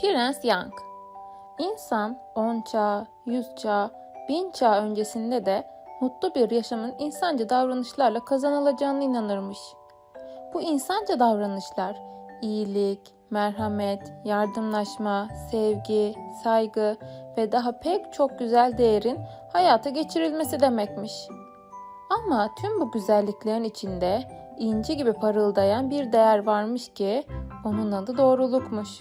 Prens Yang İnsan 10 çağ, 100 çağ, 1000 çağ öncesinde de mutlu bir yaşamın insanca davranışlarla kazanılacağına inanırmış. Bu insanca davranışlar iyilik, merhamet, yardımlaşma, sevgi, saygı ve daha pek çok güzel değerin hayata geçirilmesi demekmiş. Ama tüm bu güzelliklerin içinde inci gibi parıldayan bir değer varmış ki onun adı doğrulukmuş.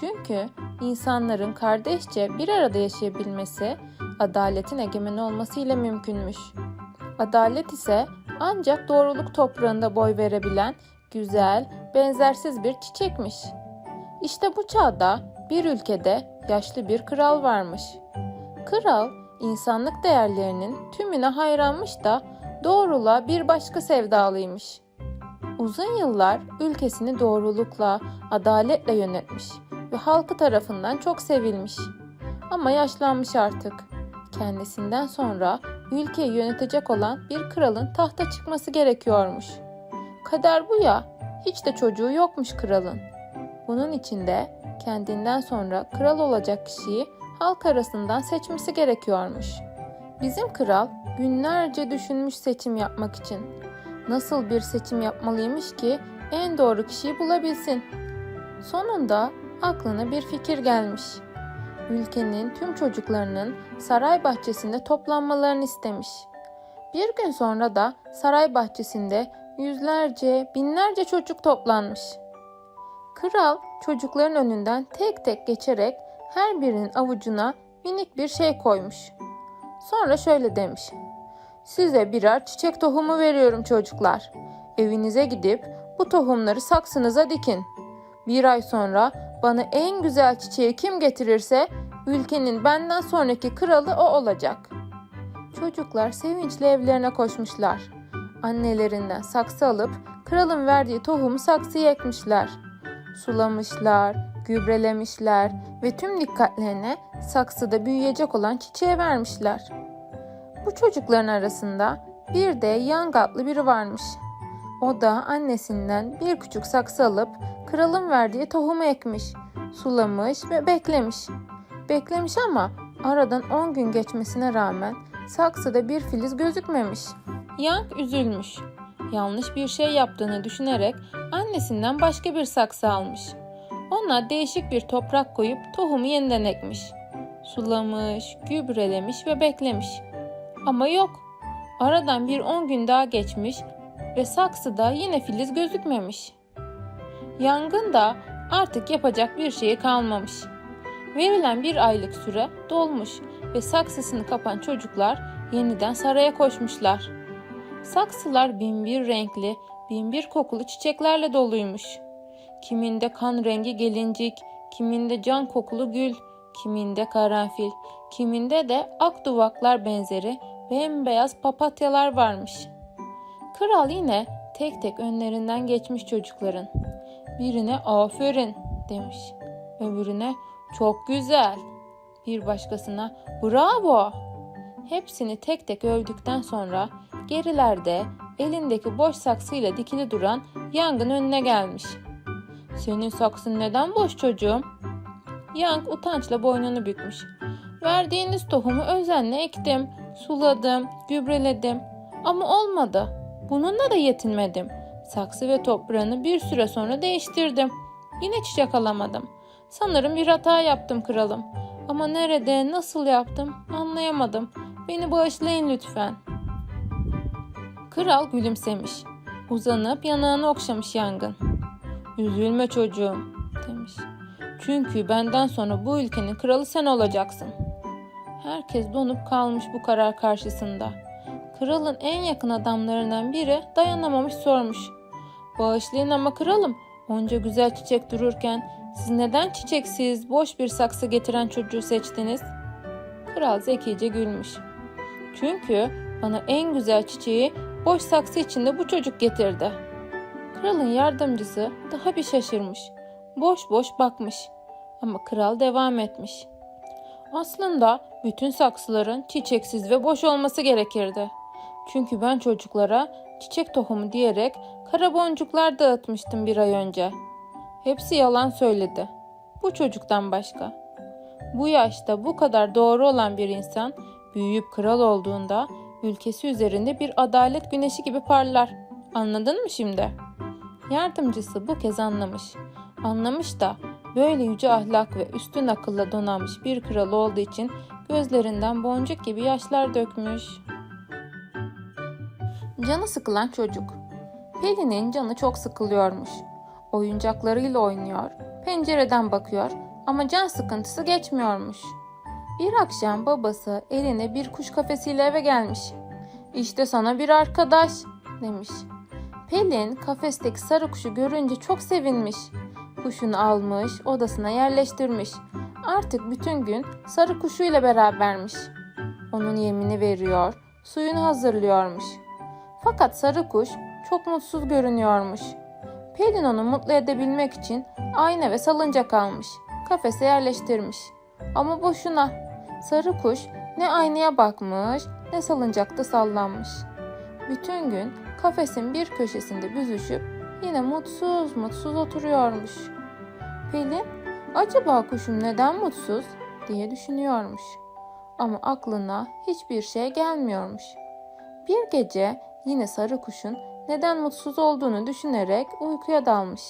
Çünkü insanların kardeşçe bir arada yaşayabilmesi adaletin egemen olmasıyla mümkünmüş. Adalet ise ancak doğruluk toprağında boy verebilen güzel, benzersiz bir çiçekmiş. İşte bu çağda bir ülkede yaşlı bir kral varmış. Kral insanlık değerlerinin tümüne hayranmış da doğruluğa bir başka sevdalıymış. Uzun yıllar ülkesini doğrulukla, adaletle yönetmiş ve halkı tarafından çok sevilmiş. Ama yaşlanmış artık. Kendisinden sonra ülkeyi yönetecek olan bir kralın tahta çıkması gerekiyormuş. Kader bu ya, hiç de çocuğu yokmuş kralın. Bunun için de kendinden sonra kral olacak kişiyi halk arasından seçmesi gerekiyormuş. Bizim kral günlerce düşünmüş seçim yapmak için. Nasıl bir seçim yapmalıymış ki en doğru kişiyi bulabilsin. Sonunda aklına bir fikir gelmiş. Ülkenin tüm çocuklarının saray bahçesinde toplanmalarını istemiş. Bir gün sonra da saray bahçesinde yüzlerce, binlerce çocuk toplanmış. Kral çocukların önünden tek tek geçerek her birinin avucuna minik bir şey koymuş. Sonra şöyle demiş. Size birer çiçek tohumu veriyorum çocuklar. Evinize gidip bu tohumları saksınıza dikin. Bir ay sonra bana en güzel çiçeği kim getirirse ülkenin benden sonraki kralı o olacak. Çocuklar sevinçle evlerine koşmuşlar. Annelerinden saksı alıp kralın verdiği tohumu saksıya ekmişler. Sulamışlar, gübrelemişler ve tüm dikkatlerini saksıda büyüyecek olan çiçeğe vermişler. Bu çocukların arasında bir de Yang adlı biri varmış. O da annesinden bir küçük saksı alıp kralın verdiği tohumu ekmiş, sulamış ve beklemiş. Beklemiş ama aradan 10 gün geçmesine rağmen saksıda bir filiz gözükmemiş. Yang üzülmüş. Yanlış bir şey yaptığını düşünerek annesinden başka bir saksı almış. Ona değişik bir toprak koyup tohumu yeniden ekmiş. Sulamış, gübrelemiş ve beklemiş. Ama yok. Aradan bir 10 gün daha geçmiş ve saksıda yine filiz gözükmemiş. Yangın da artık yapacak bir şeyi kalmamış. Verilen bir aylık süre dolmuş ve saksısını kapan çocuklar yeniden saraya koşmuşlar. Saksılar binbir renkli, binbir kokulu çiçeklerle doluymuş. Kiminde kan rengi gelincik, kiminde can kokulu gül, kiminde karanfil, kiminde de ak duvaklar benzeri bembeyaz papatyalar varmış. Kral yine tek tek önlerinden geçmiş çocukların. Birine aferin demiş. Öbürüne çok güzel. Bir başkasına bravo. Hepsini tek tek övdükten sonra gerilerde elindeki boş saksıyla dikili duran Yang'ın önüne gelmiş. Senin saksın neden boş çocuğum? Yang utançla boynunu bükmüş. Verdiğiniz tohumu özenle ektim, suladım, gübreledim ama olmadı. Bununla da yetinmedim. Saksı ve toprağını bir süre sonra değiştirdim. Yine çiçek alamadım. Sanırım bir hata yaptım kralım. Ama nerede, nasıl yaptım anlayamadım. Beni bağışlayın lütfen. Kral gülümsemiş. Uzanıp yanağını okşamış yangın. Üzülme çocuğum demiş. Çünkü benden sonra bu ülkenin kralı sen olacaksın. Herkes donup kalmış bu karar karşısında. Kralın en yakın adamlarından biri dayanamamış sormuş. Bağışlayın ama kralım onca güzel çiçek dururken siz neden çiçeksiz boş bir saksı getiren çocuğu seçtiniz? Kral zekice gülmüş. Çünkü bana en güzel çiçeği boş saksı içinde bu çocuk getirdi. Kralın yardımcısı daha bir şaşırmış. Boş boş bakmış. Ama kral devam etmiş. Aslında bütün saksıların çiçeksiz ve boş olması gerekirdi. Çünkü ben çocuklara çiçek tohumu diyerek kara boncuklar dağıtmıştım bir ay önce. Hepsi yalan söyledi. bu çocuktan başka. Bu yaşta bu kadar doğru olan bir insan büyüyüp kral olduğunda ülkesi üzerinde bir adalet güneşi gibi parlar. Anladın mı şimdi? Yardımcısı bu kez anlamış. Anlamış da böyle yüce ahlak ve üstün akılla donanmış bir kral olduğu için gözlerinden boncuk gibi yaşlar dökmüş. Canı sıkılan çocuk. Pelin'in canı çok sıkılıyormuş. Oyuncaklarıyla oynuyor, pencereden bakıyor ama can sıkıntısı geçmiyormuş. Bir akşam babası eline bir kuş kafesiyle eve gelmiş. İşte sana bir arkadaş demiş. Pelin kafesteki sarı kuşu görünce çok sevinmiş. Kuşunu almış, odasına yerleştirmiş. Artık bütün gün sarı kuşuyla berabermiş. Onun yemini veriyor, suyunu hazırlıyormuş. Fakat sarı kuş çok mutsuz görünüyormuş. Pelin onu mutlu edebilmek için ayna ve salıncak almış. Kafese yerleştirmiş. Ama boşuna. Sarı kuş ne aynaya bakmış ne salıncakta sallanmış. Bütün gün kafesin bir köşesinde büzüşüp yine mutsuz mutsuz oturuyormuş. Pelin, acaba kuşum neden mutsuz diye düşünüyormuş. Ama aklına hiçbir şey gelmiyormuş. Bir gece yine sarı kuşun neden mutsuz olduğunu düşünerek uykuya dalmış.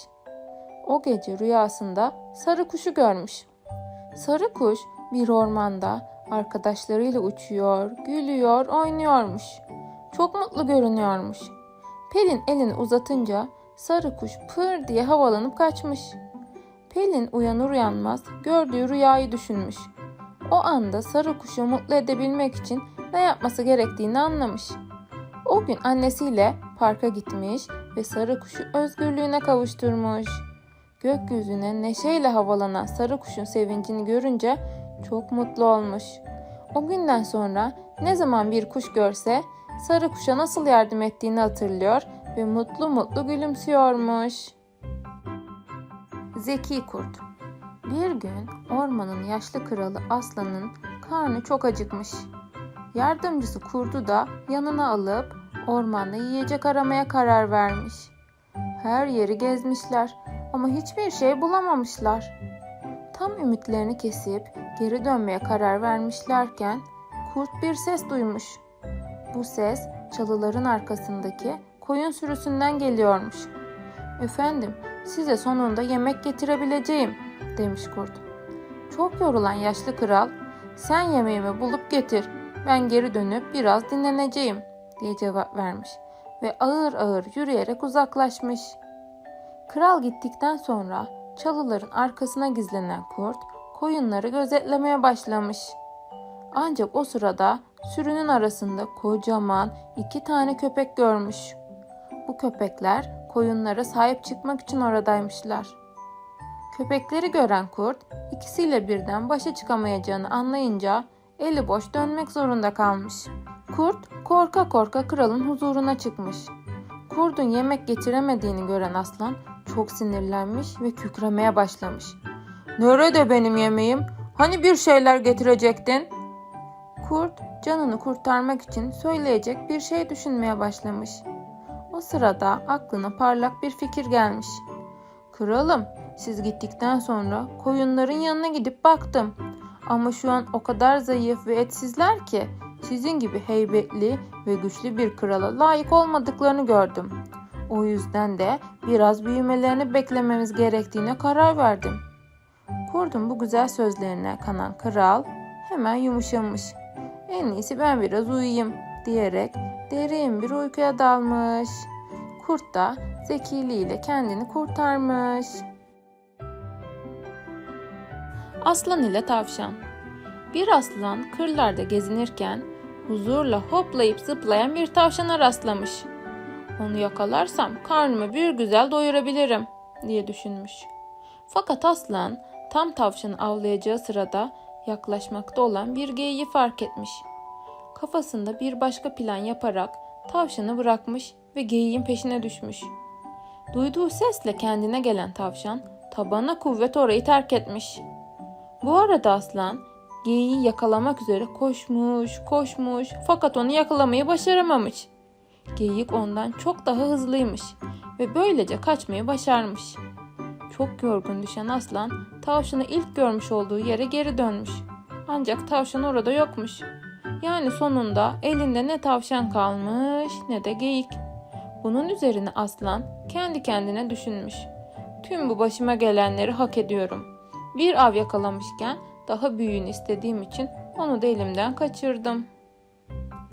O gece rüyasında sarı kuşu görmüş. Sarı kuş bir ormanda arkadaşlarıyla uçuyor, gülüyor, oynuyormuş. Çok mutlu görünüyormuş. Pelin elini uzatınca sarı kuş pır diye havalanıp kaçmış. Pelin uyanır uyanmaz gördüğü rüyayı düşünmüş. O anda sarı kuşu mutlu edebilmek için ne yapması gerektiğini anlamış. O gün annesiyle parka gitmiş ve sarı kuşu özgürlüğüne kavuşturmuş. Gökyüzüne neşeyle havalanan sarı kuşun sevincini görünce çok mutlu olmuş. O günden sonra ne zaman bir kuş görse sarı kuşa nasıl yardım ettiğini hatırlıyor ve mutlu mutlu gülümsüyormuş. Zeki Kurt Bir gün ormanın yaşlı kralı Aslan'ın karnı çok acıkmış. Yardımcısı kurdu da yanına alıp ormanda yiyecek aramaya karar vermiş. Her yeri gezmişler ama hiçbir şey bulamamışlar. Tam ümitlerini kesip geri dönmeye karar vermişlerken kurt bir ses duymuş. Bu ses çalıların arkasındaki koyun sürüsünden geliyormuş. Efendim, size sonunda yemek getirebileceğim, demiş kurt. Çok yorulan yaşlı kral, sen yemeğimi bulup getir, ben geri dönüp biraz dinleneceğim, diye cevap vermiş ve ağır ağır yürüyerek uzaklaşmış. Kral gittikten sonra çalıların arkasına gizlenen kurt koyunları gözetlemeye başlamış. Ancak o sırada sürünün arasında kocaman iki tane köpek görmüş. Bu köpekler koyunlara sahip çıkmak için oradaymışlar. Köpekleri gören kurt ikisiyle birden başa çıkamayacağını anlayınca eli boş dönmek zorunda kalmış. Kurt korka korka kralın huzuruna çıkmış. Kurdun yemek getiremediğini gören aslan çok sinirlenmiş ve kükremeye başlamış. Nerede benim yemeğim? Hani bir şeyler getirecektin? Kurt canını kurtarmak için söyleyecek bir şey düşünmeye başlamış. O sırada aklına parlak bir fikir gelmiş. Kralım, siz gittikten sonra koyunların yanına gidip baktım. Ama şu an o kadar zayıf ve etsizler ki sizin gibi heybetli ve güçlü bir krala layık olmadıklarını gördüm. O yüzden de biraz büyümelerini beklememiz gerektiğine karar verdim. Kurdun bu güzel sözlerine kanan kral hemen yumuşamış. En iyisi ben biraz uyuyayım diyerek derin bir uykuya dalmış. Kurt da zekiliğiyle kendini kurtarmış. Aslan ile tavşan Bir aslan kırlarda gezinirken huzurla hoplayıp zıplayan bir tavşana rastlamış. Onu yakalarsam karnımı bir güzel doyurabilirim diye düşünmüş. Fakat aslan tam tavşanı avlayacağı sırada yaklaşmakta olan bir geyiği fark etmiş. Kafasında bir başka plan yaparak tavşanı bırakmış ve geyiğin peşine düşmüş. Duyduğu sesle kendine gelen tavşan tabana kuvvet orayı terk etmiş. Bu arada aslan geyiği yakalamak üzere koşmuş, koşmuş fakat onu yakalamayı başaramamış. Geyik ondan çok daha hızlıymış ve böylece kaçmayı başarmış. Çok yorgun düşen aslan tavşanı ilk görmüş olduğu yere geri dönmüş. Ancak tavşan orada yokmuş. Yani sonunda elinde ne tavşan kalmış ne de geyik. Bunun üzerine aslan kendi kendine düşünmüş. Tüm bu başıma gelenleri hak ediyorum. Bir av yakalamışken daha büyüğünü istediğim için onu da elimden kaçırdım.